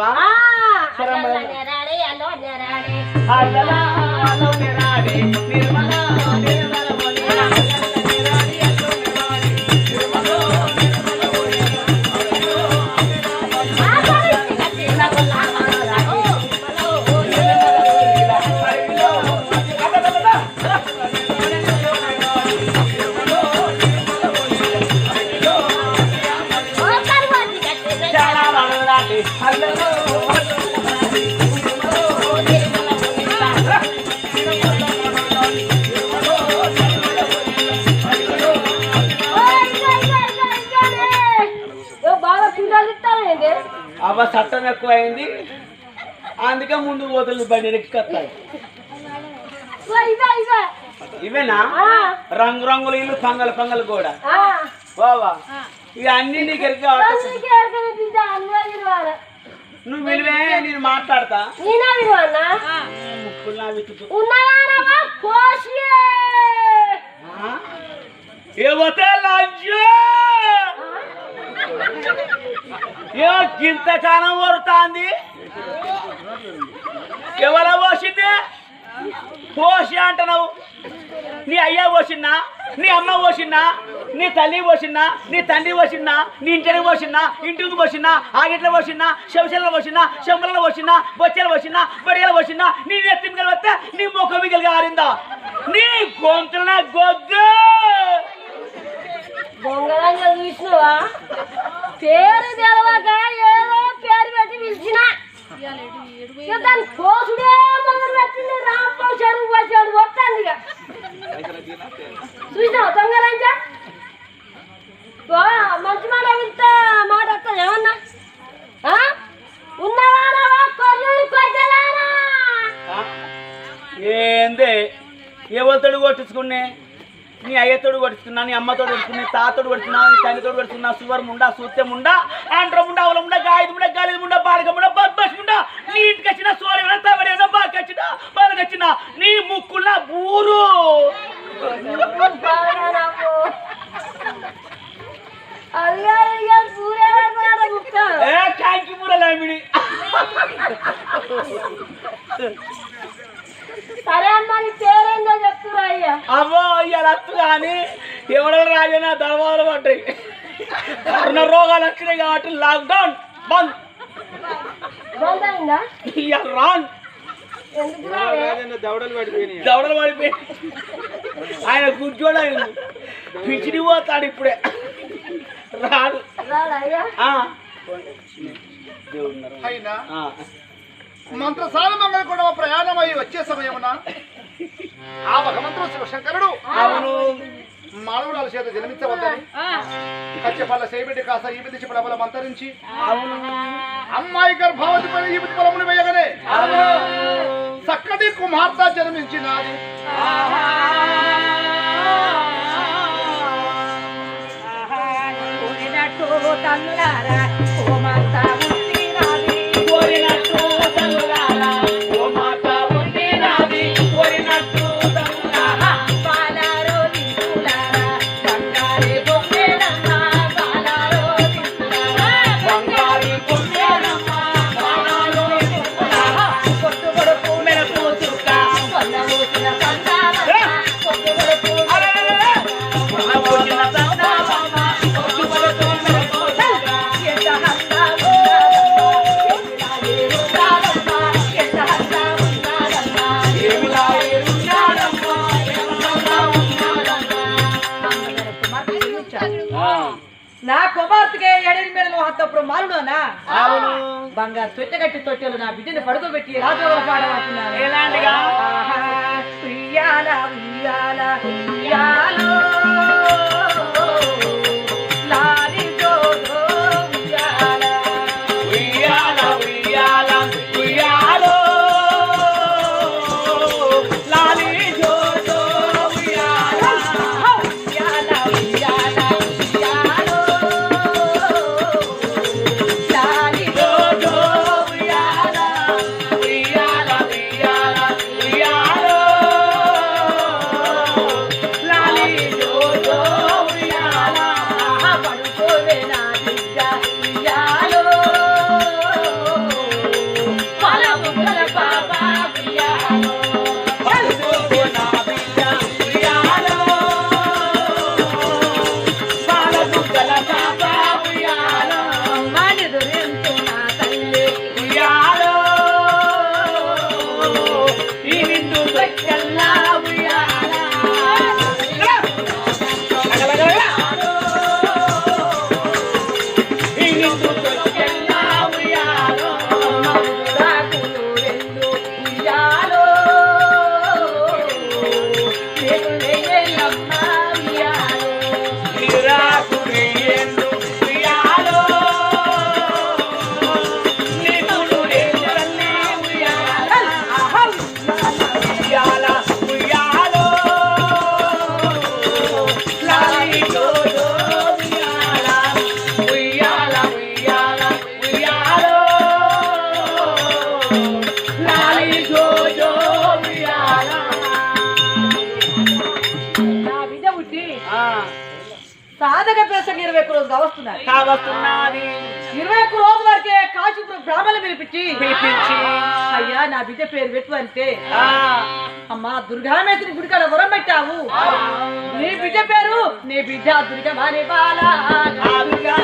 అంటావా ఆ, సరే అమ్మ. అల్లల్ల నెరాడే, అల్లో నెరాడే. అల్లలా అలో నిరాడి, అవ్వ చట్టం ఎక్కువ అయింది అందుకే ముందు పోతుంది బండి ఇవే, ఇవే. ఇవేనా? రంగు రంగుల ఇల్లు పంగలు పంగలు కూడా. ఆ. బావా ఇక అన్ని నీకు. నువ్వు విలువే నేను మాట్లాడతా. ఏమతే లంచు ఏ గింత కాలం వరుతాంది ఎవర పోసింది? పోసి అంటున్నావు. నీ అయ్య పోసిందా? నీ అమ్మ పోసిందా? నీ తల్లి పోసిందా? నీ తండ్రి పోసిందా? నీ ఇంటికి పోసిందా? ఇంటికి పోసిందా? ఆగిట్లో పోసిందా? శంశల్లో పోసిందా? శంబలలో పోసిందా? బొచ్చెలు పోసిందా? బడిగలు పోసిందా? నీ నెత్తి మిగలు వస్తే నీ ముఖం మిగలు ఆరిందా నీ గొంతున గొగ్గు! దొంగలంగా చూసినవా? పేరు తెలవక ఏదో పేరు పెట్టి పిలిచిన. దాని కోసుడే మొదలు పెట్టింది రాంపో చెరువు వచ్చాడు వస్తాను చూసినావు చూసినావా దొంగలంగా మంచి మాట వింటే మాట వస్తుంది ఏమన్నా? ఆ? ఉన్నవారా కొల్లూరు కొట్టలారా ఏందే? కొట్టించుకునే నీ అయ్యతోడు కొడుతున్నా నీ అమ్మతోడు కొడుతున్నా నీ తాతోడు కొడుతున్నా నీ తల్లితోడు కొడుతున్నా సువర్ ముండా సూత్యం ముండా ఆంధ్ర ముండా అవల ముండా గాయదు ముండా గాలి ముండా బాడక ముండా బద్మాష్ ముండా నీ ఇంటికి వచ్చిన సోరి తవడేనా బాగా వచ్చిన బాగా వచ్చిన నీ ముక్కుల బూరు. కాంకి బూరలామిడి సరే అమ్మా నీ పేరేందో చెప్తురా అయ్యా. అవ్వో ఇవాళ అత్తు కానీ ఎవడో రాజైనా దళవాలు పడ్డాయి. కరోనా రోగాలు వచ్చినాయి కాబట్టి లాక్డౌన్ బంద్. బంద్ అయిందా? రాన్ ఎందుకు రావే? దవడలు పడిపోయి ఆయన గుడ్జోడు ఆయన. పిచ్చిడి పోతాడు ఇప్పుడే. రాడు. రాడా మంత్రసాల మంగళ ప్రయాణమై వచ్చే సమయమున ఆ భగవంతుడు శివశంకరుడు అవును. మానవురాల చేత జన్మించవద్దని కచ్చపల్ల సేమిటి కాస్త ఈ విధి బల మంతరించి అమ్మాయి గర్భావతి పైన ఈ విధి బలమును వేయగానే. చక్కటి కుమార్తె జన్మించినది. కోరినట్టు నా కుమార్తెకే ఎడరి మెడలో హత్తప్పుడు మారులోనా అవును. బంగారు తొట్టెగట్టి తొట్టెలు నా బిడ్డని పడుకోబెట్టి రాజోగల పాడబడుతున్నాను ఎలాంటిగా? ఉయ్యాల ఉయ్యాల ఉయ్యాలో. కావస్తున్నది. ఇరవై ఒక్క రోజు వరకే కాశీపురం బ్రాహ్మణులు పిలిపించి పిలిపించి. అయ్యా నా బిడ్డ పేరు పెట్టు అంటే అమ్మా దుర్గామేశ్వరి గుడికాడ వరం పెట్టావు. నీ బిడ్డ పేరు నీ బిడ్డ దుర్గమాని బాల ఆదుగా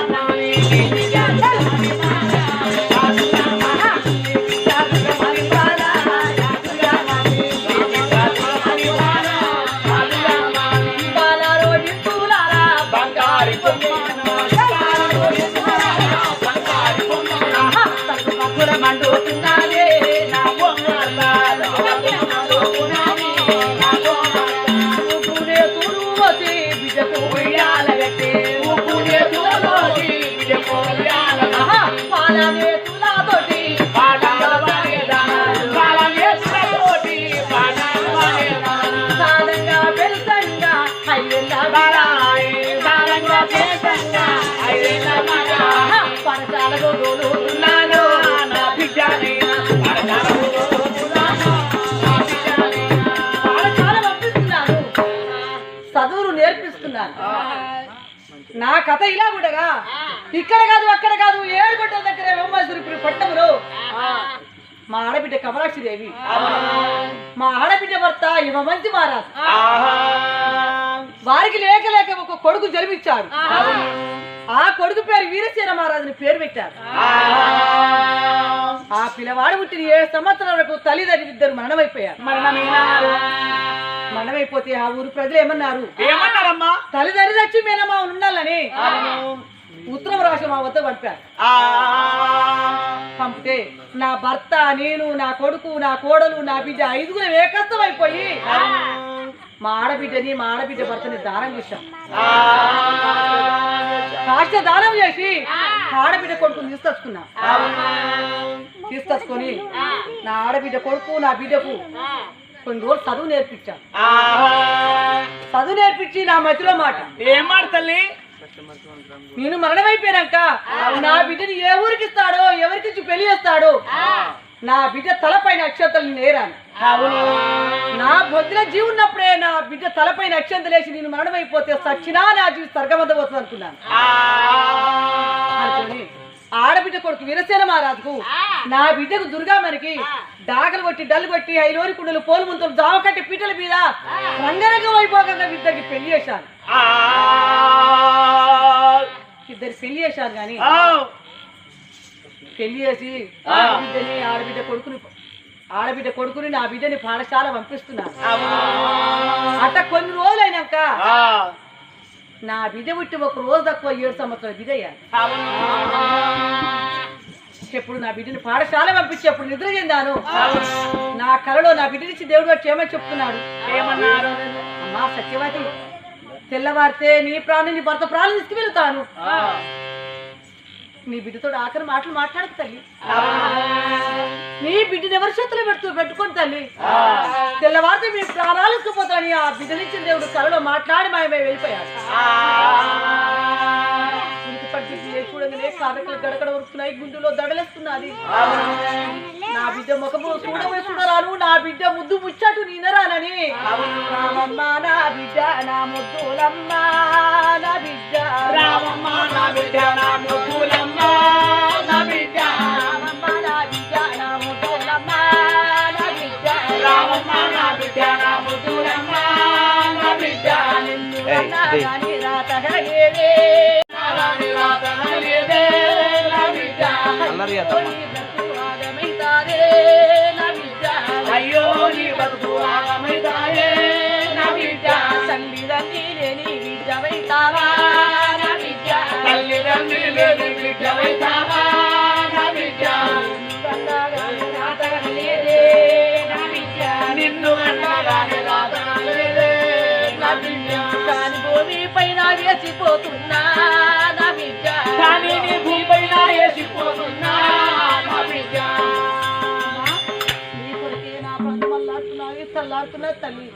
చదువులు నేర్పిస్తున్నాను నా కథ ఇలా కూడాగా ఇక్కడ కాదు అక్కడ కాదు ఏడుగొట్ట దగ్గర వెంబసురి పట్టములో మా ఆడబిడ్డ కమలాక్షి దేవి. మా ఆడబిడ్డ భర్త ఇవ మంచి మహారాజు వారికి లేక లేక ఒక కొడుకు జన్మించాడు. ఆ కొడుకు పేరు వీరసేన మహారాజుని పేరు పెట్టారు. ఆ పిల్లవాడు పుట్టిన ఏ సంవత్సరాలకు తల్లిదండ్రులు ఇద్దరు మరణమైపోయారు. మరణమైపోతే ఆ ఊరు ప్రజలు ఏమన్నారు? ఏమన్నారమ్మా? తల్లిదండ్రులు వచ్చి మేనమా ఉండాలని. ఉత్తరం రాసి మా వద్ద పంపారు. పంపితే నా భర్త నేను నా కొడుకు నా కోడలు నా బిడ్డ ఐదుగురు ఏకస్తం అయిపోయి మా ఆడబిడ్డని మా ఆడబిడ్డ భర్తని దానం చేశాం. కాస్త దానం చేసి ఆడబిడ్డ కొడుకుని తీసుకొచ్చుకున్నా. తీసుకొచ్చుకొని నా ఆడబిడ్డ కొడుకు నా బిడ్డకు కొన్ని రోజులు చదువు నేర్పించాను. చదువు నేర్పించి నా మధ్యలో మాట. ఏం మాట తల్లి? నేను మరణమైపోయాక నా బిడ్డని ఏ ఊరికి ఇస్తాడో ఎవరికి పెళ్ళి చేస్తాడో? నా బిడ్డ తలపైన అక్షతలు నేరాను అవును. నా బొద్దుల జీవి ఉన్నప్పుడే నా బిడ్డ తలపైన అక్షంతలేసి నేను మరణమైపోతే సచ్చినా నా జీవి స్వర్గమద్దబోతుంది అనుకున్నాను అనుకొని ఆడబిడ్డ కొడుకు వీరసేన మహారాజుకు నా బిడ్డకు దుర్గామణికి డాగలు కొట్టి డల్లు కొట్టి ఐరోరి కుండలు పోలు ముంతలు జామ కట్టి పీటల మీద రంగరంగ వైభోగంగా ఇద్దరికి పెళ్ళి చేశాను ఇద్దరు పెళ్ళి చేశాను కానీ పెళ్ళి చేసి. ఆడబిడ్డని ఆడబిడ్డ కొడుకుని ఆడబిడ్డ కొడుకుని నా బిడ్డని పాఠశాల పంపిస్తున్నాను అట్ట కొన్ని రోజులు అయినాక ఆ. నా బిడ్డ పుట్టి ఒక రోజు తక్కువ ఏడు సంవత్సరాల బిడ్డ అయ్యాను ఎప్పుడు నా బిడ్డని పాఠశాల పంపించి ఎప్పుడు నిద్ర చెందాను. నా కలలో నా బిడ్డనిచ్చి దేవుడు వచ్చి ఏమని చెప్తున్నాడు. ఏమన్నారు? అమ్మా సత్యవతి తెల్లవారితే నీ ప్రాణి నీ భర్త ప్రాణం తీసుకువెళ్తాను. నీ బిడ్డతో ఆఖరి మాటలు మాట్లాడకు తల్లి. నీ బిడ్డ ఎవరి చేతిలో పెడుతూ పెట్టుకుని తల్లి? తెల్లవారితే మీ ప్రాణాలు ఇసుకుపోతాని ఆ బిడ్డనిచ్చిన దేవుడు కలలో మాట్లాడి మా వెళ్ళిపోయాడు. ఇంటి చూడగానే కారకులు గడగడ వరుస్తున్నాయి గుండెలో దడలేస్తున్నది. నా బిడ్డ ముఖము చూడమే చూడరాను నా బిడ్డ ముద్దు ముచ్చటు నీనరానని రామమ్మ నా బిడ్డ నా ముద్దులమ్మ నా బిడ్డ. రామమ్మ నా బిడ్డ నా ముద్దులమ్మ. అయ్యో నీ బతుకు ఆగమైతాయే నా బిడ్డ తల్లిదండ్రి లేని బిడ్డవైతావా తల్లాడుతున్నా తల్లి.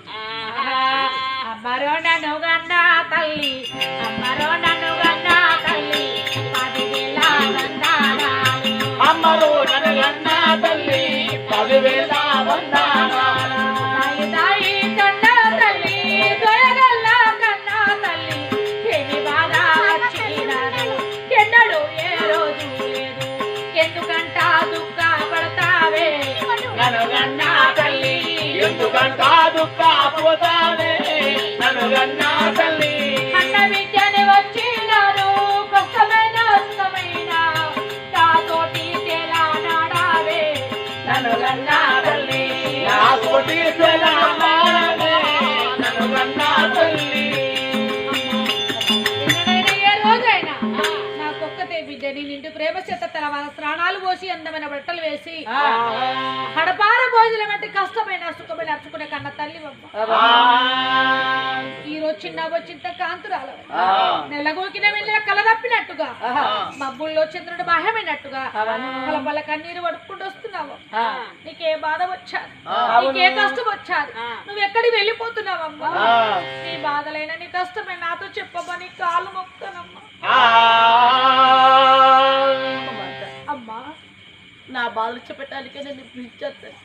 అమ్మరో నన్ను గన్నా తల్లి. అమ్మరో నన్ను గన్నా తల్లి. పదివేల వందనాలు. అమ్మరు నన్ను తల్లి పదివేల వందనాలు. ఎందుకంటా దుఃఖ పోతానే నన్ను కన్నా తల్లి. అన్న విద్యని వచ్చినాను కష్టమైన సుఖమైన నాతోటి తేలా నాడావే. నన్ను కన్నా తల్లి. నా కోటి సెలమాడనే నన్ను కన్నా తల్లి. ఎన్నడైనా ఏ రోజైనా నాకొక్కతే బిడ్డని నిండు ప్రేమ చేత తన వాళ్ళ స్నానాలు పోసి అందమైన బట్టలు వేసి. ఈ రోజు చిన్న వచ్చింత కాంతురాలు. నెలగోకిన వెళ్ళిన కల తప్పినట్టుగా మబ్బుల్లో చంద్రుడు బాహ్యమైనట్టుగా. బల కన్నీరు పడుకుంటూ వస్తున్నావు. నీకే బాధ వచ్చాది. నీకే కష్టం వచ్చాది. నువ్వు ఎక్కడికి వెళ్ళిపోతున్నావమ్మా? నీ బాధలైనా నీ కష్టమే నాతో చెప్పమ్మా. నీ కాలు మొక్కుతానమ్మా. అమ్మా నా బాధలు చెప్పటానికే నేను పిలిచేస్తాను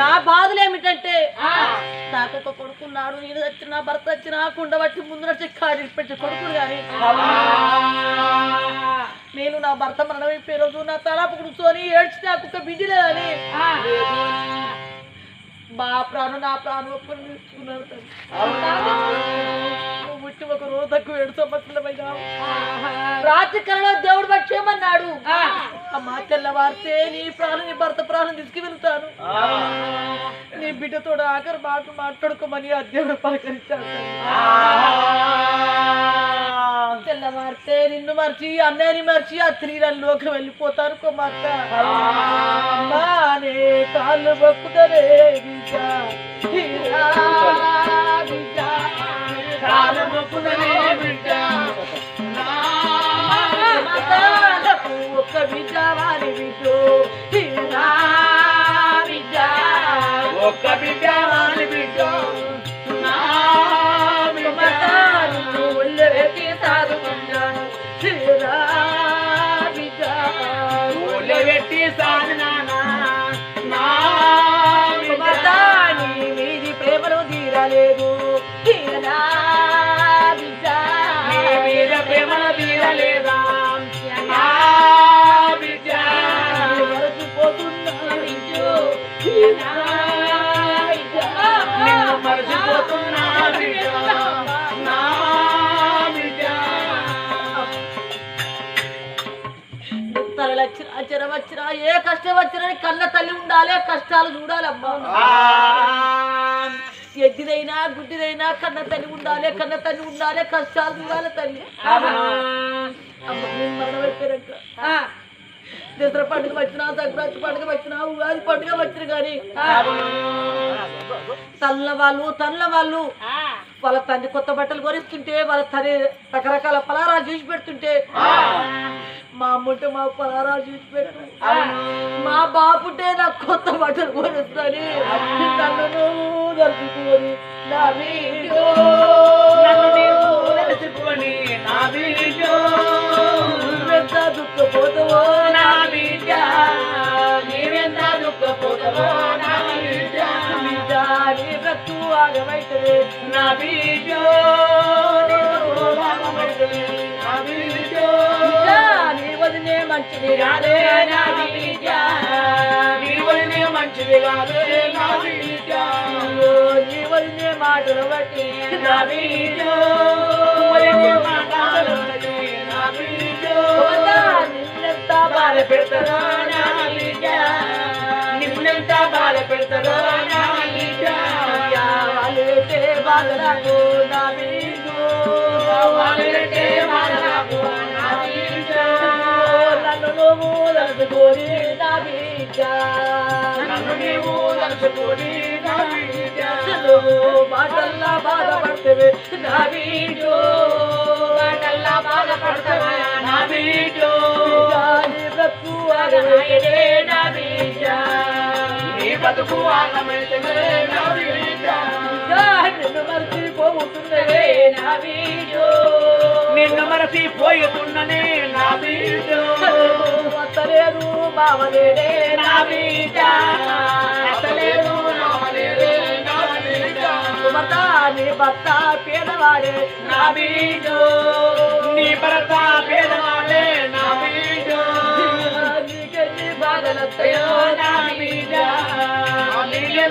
నా బాధలు ఏమిటంటే నాకు ఒక కొడుకున్నాడు నేను వచ్చి నా భర్త వచ్చి నా కుండ బట్టి ముందు వచ్చి కాడి పెట్టి కొడుకులు కానీ నేను నా భర్త మరణమైపోయే రోజు నా తలాపు కూర్చొని ఏడ్చి నాకు ఒక బిడ్డ లేదని. మా ప్రాణం నా ప్రాణం ఒప్పుకొని తీసుకున్నాను పుట్టి ఒక రోజు తక్కువ ఏడు సంవత్సరాలమైనా రాత్రి దేవుడు వచ్చేయమన్నాడు అమ్మా తెల్లవారితే నీ ప్రాణం నీ భర్త ప్రాణం తీసుకు వెళ్తాను నీ బిడ్డతో ఆఖరి మాట మాట్లాడుకోమని ఆ దేవుడు పలకరించాడు. తెల్లవారితే నిన్ను మర్చి అన్నయ్యని మర్చి ఆ త్రీరల్లోకి వెళ్ళిపోతాను కుమార్తె. అమ్మా నే కాళ్ళు మొక్కుదరే ఒక్క బిడ్డ. వారి బిడ్డ ఒక్క బిడ్డ బిడ్డ. వచ్చినా ఏ కష్టం వచ్చినా కన్న తల్లి ఉండాలి కష్టాలు చూడాలి అమ్మా ఎద్దిదైనా గుడ్డిదైనా కన్న తల్లి ఉండాలి కన్న తల్లి ఉండాలి కష్టాలు చూడాలి తల్లి. అమ్మ మరణం దసరా పండుగ వచ్చినా సంక్రాంతి పండుగ వచ్చినా ఉగాది పండుగ వచ్చిన కానీ తల్ల వాళ్ళు తల్ల వాళ్ళు వాళ్ళ తండ్రి కొత్త బట్టలు కొనిస్తుంటే వాళ్ళ తండ్రి రకరకాల పలారాలు చూసి పెడుతుంటే మా అమ్ముంటే మా పలారాలు చూసి పెట్టు. మా బాపుంటే నాకు కొత్త బట్టలు కొనిస్తాని. నన్ను నా వీడియో. నా నువ్వెంత దుఃఖపోతావో నా బిడ్డ నీవెంత దుఃఖపోతావో నా బిడ్డ బిడ్డ నీ బ్రతు ఆగమైతదే నా బిడ్డ నీవు నా బిడ్డ నీ వదిలే మంచిది రాదే నా బిడ్డ నీ వదిలే మంచిది రాదే నా బిడ్డ నీ వదిలే మాటలు బట్టి నా బిడ్డ మాటలు బట్టి బాధ పెడతారో నా బిడ్డ? నిన్నెంత బాధ పెడతారో నా బిడ్డ? వాళ్ళే నా వాళ్ళంటే నా బిడ్డ. నన్ను నువ్వు తలుచుకొని నా బిడ్డ. నన్ను నీవు తలుచుకొని నా బిడ్డ. నువ్వు మాటల్లా బాధపడతావే నా మాటల్లా బాధపడతావా నా బిడ్డ. ఆగమైతే నా బిడ్డ నీ బతుకు ఆగమైతే నా బిడ్డ నిన్ను మర్చిపోతున్నవే నా వీడు నిన్ను మరసి పోయుతున్ననే నా బిడ్డ అత్తలేదు బావలేడే నా బిడ్డ నా బిడ్డ భర్త నీ భర్త పేదవాడే నా బిడ్డ నీ భర్త పేదవాడే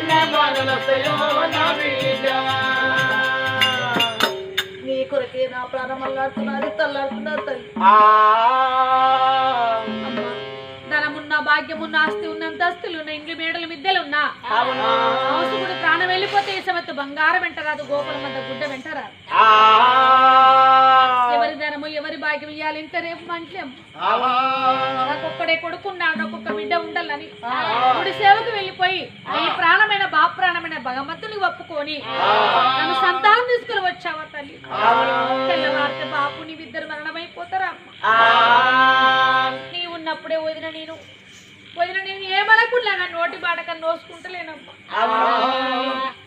నా కొరకే నా ప్రాణం అల్లాడుతున్నది తల్లాడుతున్నారు తల్లి. ధనమున్న భాగ్యమున్న ఆస్తి ఉన్న అంతస్తులు ఉన్న ఇండ్లు మేడలు మిద్దెలు ఉన్నా అవును. అవసగుడు ప్రాణం వెళ్ళిపోతే సమత్తు బంగారం వెంటరాదు గోపుల మధ్య గుడ్డ వెంటరాదు. ఎవరి భాగ్యం ఇవ్వాలి ఇంత రేపు మంటలేం నాకొక్కడే కొడుకున్నాడు నాకొక్క బిడ్డ ఉండాలని. గుడి సేవకు వెళ్ళిపోయి ఈ ప్రాణమైన బా ప్రాణమైన భగవంతుని ఒప్పుకొని నన్ను సంతానం తీసుకుని వచ్చావా తల్లి? తెల్లవారితే బాపు నీవిద్దరు మరణమైపోతారా నీ ఉన్నప్పుడే వదిన నేను వదిన నేను ఏమనకుండా నా నోటి బాటక నోసుకుంటలేనమ్మా.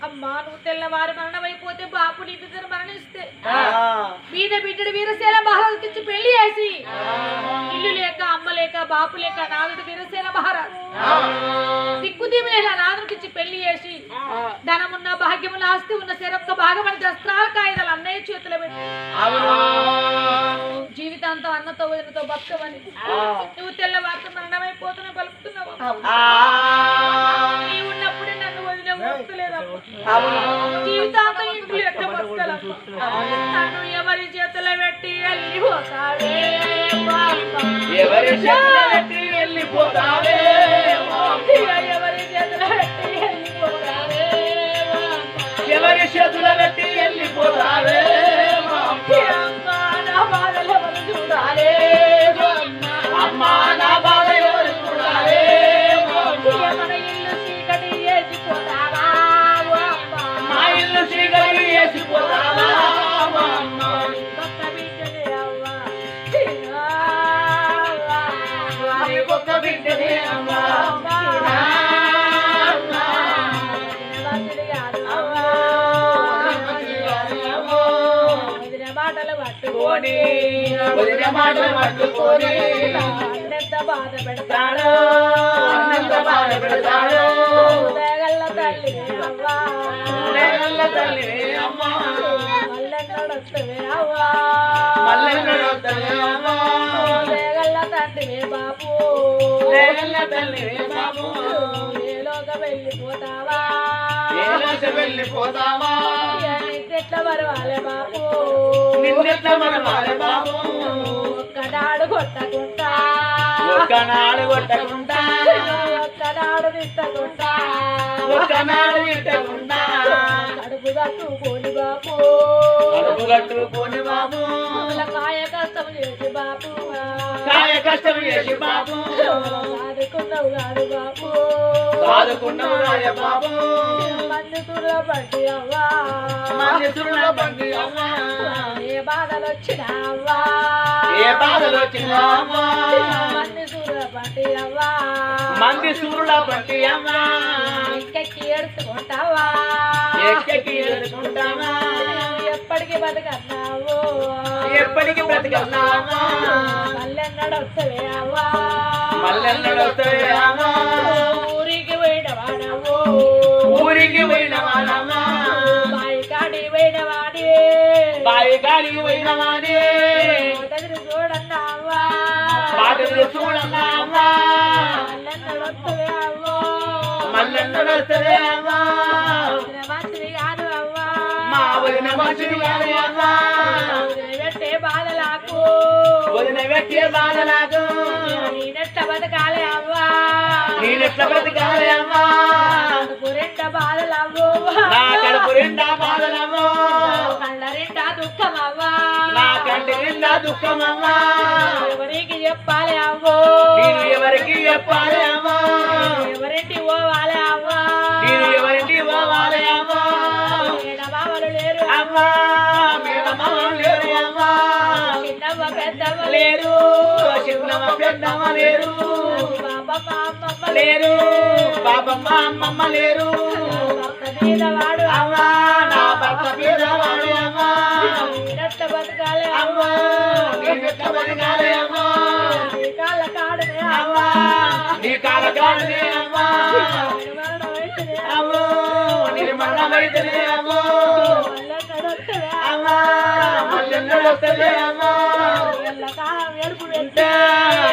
అమ్మా నువ్వు తెల్లవారు మరణమైపోతే బాపు నీ బిడ్డను మరణిస్తే. మీద బిడ్డడు వీరసేన మహారాజుకి ఇచ్చి పెళ్ళి చేసి. ఇల్లు లేక అమ్మ లేక బాపు లేక నాదుడు వీరసేన మహారాజు. దిక్కుదీమి నాదుడికి ఇచ్చి పెళ్ళి చేసి ధనమున్న భాగ్యమున్న ఆస్తి ఉన్న శరొక్క భాగమని దస్త్రాల కాగితాలు అన్నయ్య చేతిలో పెట్టి. జీవితాంతం అన్నతో వదినతో బతకమని. నువ్వు తెల్లవారితో మరణమైపోతున్నా పలుకుతున్నావు నీ ఉన్నప్పుడే నన్ను వదిలే వస్తలేదమ్మా జీవితాంతం ఇంట్లో ఎట్ట నన్ను ఎవరి చేతిలో పెట్టి వెళ్ళిపోతావే బాబా. ఎవరి చేతిలో పెట్టి వెళ్ళిపోతావే ఎవరి చేతిలో పెట్టి వెళ్ళిపోతావే బాబా. ఎవరి చేతిలో పెట్టి వెళ్ళిపోతావే అమ్మా, నా బాధలు ఎవరు చూడాలి. పట్టుకొని అన్నెంత బాధ పెడతాడు అన్నంత బాధ పెడతాడు ఉదయగల్ల తల్లి అవ్వా నేనల్ల తల్లివే అమ్మా. మల్లెన్నడొస్తవే అవ్వా మల్లెన్నడొస్తవే అమ్మా. ఉదయగల్ల తండ్రివే బాబు నేనల్ల తల్లివే బాబు. ఏలోక వెళ్ళిపోతావా? ఏ వెళ్ళిపోతావా? ఎట్లా పరవాలే బాబు? నిన్నెట్ల మనవాలే బాబు? ఒక్కనాడు కొట్టకుండా ఒక్కనాడు కొట్టకుండా ఒక్కనాడు తిట్టకుండా ఒక్కనాడు తిట్టకుండా కడుపు కట్టుకోని బాబు కడుపు కట్టుకొని బాబు అసలు కాయ కష్టం చేసి బాబు కాయ కష్టం చేసి బాబు ఆదుకున్నావు కాదు బాబు సాదుకున్నావు రాయ బాబు మంది తుర్ర పట్టి అవ్వా. మనుషుల బండి అమ్మా ఏ బాధలు వచ్చినా అవ్వా. ఏ బాధలు వచ్చినా అమ్మా మంది పట్టి సూర్యుల బండి అమ్మా ఎక్కెక్కి ఏడుచుకుంటావా? ఎక్కడికి ఏడుకుంటామా ఎప్పటికి బతకన్నావు? ఎప్పటికి బ్రతికన్నామా మల్లెన్నడు వస్తవే అవ్వా మల్లెన్నడు అమ్మా ఊరికి పోయినవాడవు ఊరికి పోయిన వాడమ్మా బాయి కాడి పోయినవాడి బావి గాడికి పోయిన వాడి మొదటి చూడన్నావా? పాటలు చూడమ్మా అవ్వో మల్లెన్నడు వస్తుంది అవ్వా. మా వదిన మంచిది కాదు అమ్మా పెట్టే బాధలకు వదిన పెట్టే బాధ నాకు నేనెట్ట బతకాలి అవ్వా. నేనెట్ల బ్రతకాలి అమ్మా కడుపు రెండ బాధలు అవ్వు. నా కడుపు నిండా బాధలమ్మో కళ్ళ రెండా దుఃఖం అవ్వా నా కంటి నిండా దుఃఖమమ్మా ఎవరికి చెప్పాలి అవ్వో. నేను ఎవరికి చెప్పాలి అమ్మా ఎవరింటి పోవాలి అవ్వా. నేను ఎవరికి పోవాలి అమ్మా బావలు లేరు. అమ్మా మేనమామ లేరు అమ్మా చిన్నవ్వ పెద్దవ్వ లేరు. చిన్నమ్మ పెద్దమ్మ లేరు. బాబమ్మ అమ్మమ్మ లేరు బాబమ్మ అమ్మమ్మ లేరు. భర్త అమ్మా నా భర్త పేదవాడు అమ్మా. నేనెట్ట అమ్మా బతకాలి అమ్మా. నీ కాడనే అమ్మా నీ కాల కాడనే అమ్మా. మరణం అయితేనే అమ్మో. వస్తలేమ్మా మళ్ళెన్నడు వస్తలేమ్మా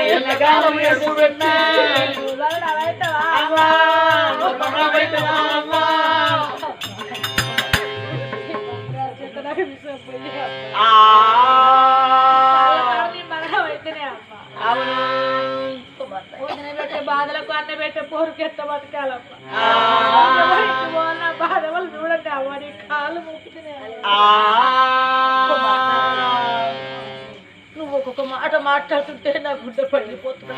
ఎల్లకాలం ఎడుపు పెట్టినా అమ్మా అమ్మా. అవునా? వాళ్ళ నీ మగడం అయితేనే అమ్మ వదిన పెట్టే బాధలకు అన్న పెట్టే పోరుకి ఎట్ట బతకాలమ్మ బాధ వాళ్ళు చూడండి అవ్వ నీ కాళ్ళు నువ్వు ఒక్కొక్క మాట మాట్లాడుతుంటే నా గుడ్డ పడిపోతున్నా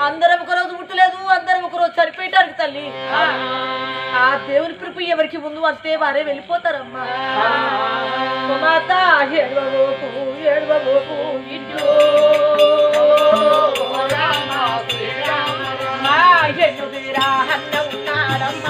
అందరం ఒక రోజు ముట్టలేదు అందరం ఒక రోజు చనిపోయటానికి తల్లి. ఆ దేవుని పిలుపు ఎవరికి ముందు అంతే వారే వెళ్ళిపోతారమ్మా. మాత ఏడవబోకు ఏడవబోకు ఇంట్లో. మా ఎన్నుదిరా అన్న